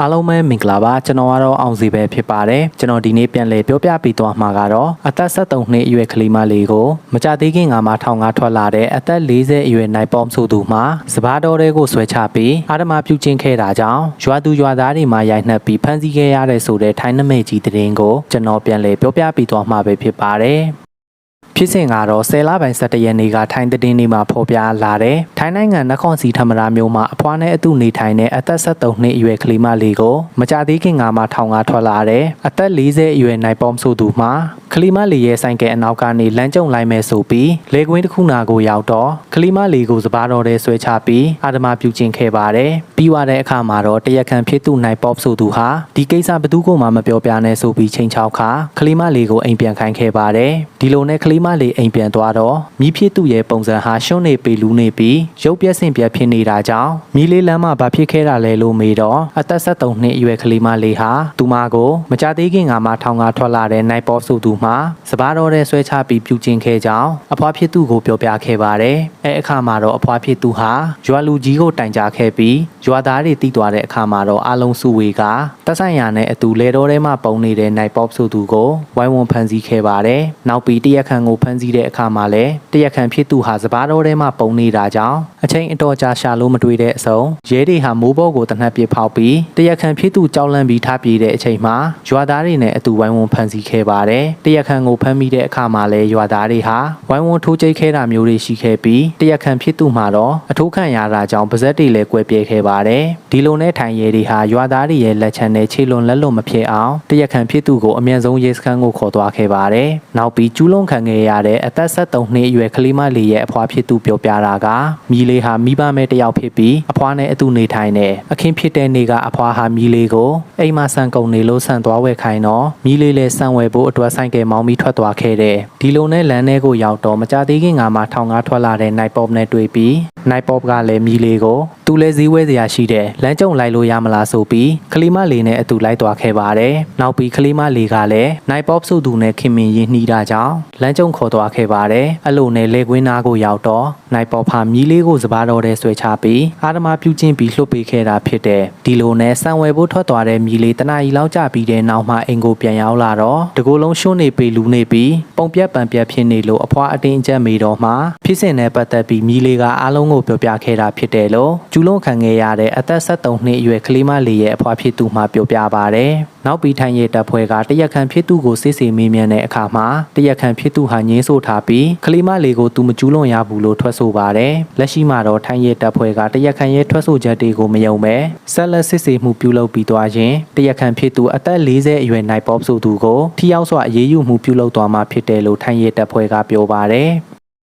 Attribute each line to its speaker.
Speaker 1: အားလုံးပဲမင်္ဂလာပါကျွန်တော်ကတော့အောင်စီပဲဖြစ်ပါတယ်ကျွန်တော်ဒီနေ့ပြန်လည်ပြောပြပေးသွားမှာကတော့အသက်73နှစ်အရွယ်ကလေးမလေးကိုမကြသေးခင်ကမှထောင်ကားထွက်လာတဲ့အသက်40အရွယ်နိုင်ပေါမဆိုသူမှစပားတော်တွေကိုဆွဲချပြီးအာဓမပြုကျင့်ခဲ့တာကြောင့်ရွာသူရွာသားတွေမှရိုက်နှက်ပြီးဖမ်းဆီးခဲ့ရတဲ့ဆိုတဲ့ထိုင်းနမိတ်ကြီးတဲ့ရင်ကိုကျွန်တော်ပြန်လည်ပြောပြပေးသွားမှာပဲဖြစ်ပါတယ် ဖြစ်စဉ်ကတော့ဆယ်လပိုင်း17ရက်နေ့ကထိုင်းသတင်းတွေမှာဖော်ပြလာတဲ့ထိုင်းနိုင်ငံနခွန်စီထမရာမြို့မှာအဖွားနဲ့အတူနေထိုင်တဲ့အသက်73နှစ်အရွယ်ကလေးမလေးကိုမကြသေးခင်ကမှထောင်ကားထွက်လာတဲ့အသက်40အရွယ်နိုင်ပေါမဆိုသူမှာက လေးမလေးရဲ့ဆိုင်ကဲအနောက်ကနေလမ်းကျုံလိုက်မဲ့ဆိုပြီးလေကွင်းတစ်ခုနာကိုရောက်တော့ကလေးမလေးကိုစပါးတော်တဲ့ဆွဲချပြီးအာဓမပြုကျင့်ခဲ့ပါတယ်ပြီးသွားတဲ့အခါမှာတော့တရက်ခံဖြစ်သူနိုင်ပေါဆိုသူဟာဒီကိစ္စဘယ်သူမှမပြောပြနဲ့ဆိုပြီးချိန်ချောက်ခါကလေးမလေးကိုအိမ်ပြန်ခိုင်းခဲ့ပါတယ်ဒီလိုနဲ့ကလေးမလေးအိမ်ပြန်သွားတော့မိဖြစ်သူရဲ့ပုံစံဟာရှွန်းနေပေလူးနေပြီးရုပ်ပြက်ဆင့်ပြက်ဖြစ်နေတာကြောင့်မိလေးလမ်းမှာဘာဖြစ်ခဲ့တာလဲလို့မေးတော့အသက်73နှစ်အရွယ်ကလေးမလေးဟာသူမကိုမကြသေးခင်ကမှထောင်ကားထွက်လာတဲ့နိုင်ပေါဆိုသူမှစပားတော်တဲ့ဆွဲချပြီးပြုကျင့်ခဲ့ကြောင်းအဖွားဖြစ်သူကိုပြောပြခဲ့ပါတယ်အဲအခါမှာတော့အဖွားဖြစ်သူဟာရွာလူကြီးကိုတိုင်ကြားခဲ့ပြီးရွာသားတွေတီးသွားတဲ့အခါမှာတော့အလုံးစုဝေကတက်ဆိုင်ရာနဲ့အတူလေတော်ထဲမှာပုံနေတဲ့နိုင်ပေါဆိုသူကိုဝိုင်းဝန်းဖမ်းဆီးခဲ့ပါတယ်နောက်ပြီးတရက်ခန့်ကိုဖမ်းဆီးတဲ့အခါမှာလည်းတရက်ခန့်ဖြစ်သူဟာစပားတော်ထဲမှာပုံနေတာကြောင့်အချိန်အတော်ကြာရှာလို့မတွေ့တဲ့အစုံရဲတွေဟာမိုးဘောကိုတနက်ပြစ်ဖောက်ပြီးတရက်ခန့်ဖြစ်သူကြောက်လန့်ပြီးထားပြေးတဲ့အချိန်မှာရွာသားတွေနဲ့အတူဝိုင်းဝန်းဖမ်းဆီးခဲ့ပါတယ်တရက်ခန့်ကိုဖမ်းမိတဲ့အခါမှာလည်းရွာသားတွေဟာဝိုင်းဝန်းထိုးကျိတ်ခဲတာမျိုးတွေရှိခဲ့ပြီးတရက်ခန့်ဖြစ်သူမှာတော့အထိုးခံရတာကြောင့်ပါဇက်တွေလည်းကွဲပြဲခဲ့ပါတယ်ဒီလိုနဲ့ထိုင်ရဲတွေဟာရွာသားတွေရဲ့လက်ချမ်းနဲ့ခြေလွန်လက်လွန်မဖြစ်အောင်တရက်ခန့်ဖြစ်သူကိုအမြန်ဆုံးရဲစခန်းကိုခေါ်သွားခဲ့ပါတယ်နောက်ပြီးကျူးလွန်ခံခဲ့ရတဲ့အသက်73နှစ်အရွယ်ကလေးမလေးရဲ့အဖွားဖြစ်သူပြောပြတာကမိလေးဟာမိဘမဲတစ်ယောက်ဖြစ်ပြီးအဖွားနဲ့အတူနေထိုင်တယ်အခင်းဖြစ်တဲ့နေ့ကအဖွားဟာမိလေးကိုအိမ်မှာဆန်ကုန်နေလို့ဆန်သွားဝယ်ခိုင်းတော့မိလေးလည်းဆန်ဝယ်ဖို့အတွက်ဆိုင်ကယ်မောင်းပြီးထွက်သွားခဲ့တယ်ဒီလိုနဲ့လမ်းထဲကိုရောက်တော့မကြသေးခင်ကမှထောင်ကားထွက်လာတဲ့နိုင်ပေါ့နဲ့တွေ့ပြီးနိုင်ပေါ့ကလည်းမိလေးကိုသူလည်းဈေးဝဲစရာရှိတယ်လမ်းကြုံလိုက်လို့ရမလားဆိုပြီးကလေးမလေးနဲ့အတူလိုက်သွားခဲ့ပါတယ်နောက်ပြီးကလေးမလေးကလည်းနိုင်ပေါ့ဆိုသူနဲ့ခင်မင်ရင်နှီးတာကြောင့်လမ်းကြုံခေါ်သွားခဲ့ပါတယ်အဲ့လိုနဲ့လေကွင်းသားကိုရောက်တော့နိုင်ပေါ့ဖာမီးလေးကိုစပါးတော်တဲ့ဆွဲချပြီးအာဓမပြုချင်းပြီးလှုပ်ပေးခဲ့တာဖြစ်တယ်ဒီလိုနဲ့စံဝယ်ဖို့ထွက်သွားတဲ့မီးလေးတနာရီလောက်ကြာပြီးတဲ့နောက်မှအိမ်ကိုပြန်ရောက်လာတော့တကူလုံးရှွန်းနေပေလူနေပြီးပုံပြက်ပံပြက်ဖြစ်နေလို့အဖွားအတင်းအကျပ်မိတော့မှဖြစ်စဉ်နဲ့ပတ်သက်ပြီးမီးလေးကအားလုံးကိုပြောပြခဲ့တာဖြစ်တယ်လို့ကျူးလွန်ခံခဲ့ရတဲ့အသက်73နှစ်အရွယ်ကလေးမလေးရဲ့အဖွားဖြစ်သူမှပြောပြပါတယ်နောက်ပြီးထိုင်ရတပ်ဖွဲ့ကတရက်ခံဖြစ်သူကိုစစ်ဆေးမေးမြန်းတဲ့အခါမှာတရက်ခံဖြစ်သူဟာငင်းဆိုထားပြီးကလေးမလေးကိုသူမကျူးလွန်ရဘူးလို့ထွက်ဆိုပါတယ်လက်ရှိမှာတော့ထိုင်ရတပ်ဖွဲ့ကတရက်ခံရဲ့ထွက်ဆိုချက်တွေကိုမယုံပဲဆက်လက်စစ်ဆေးမှုပြုလုပ်ပြီးသွားရင်တရက်ခံဖြစ်သူအသက်40အရွယ်နိုင်ပေါဆိုသူကိုထိရောက်စွာအရေးယူမှုပြုလုပ်သွားမှာဖြစ်တယ်လို့ထိုင်ရတပ်ဖွဲ့ကပြောပါတယ်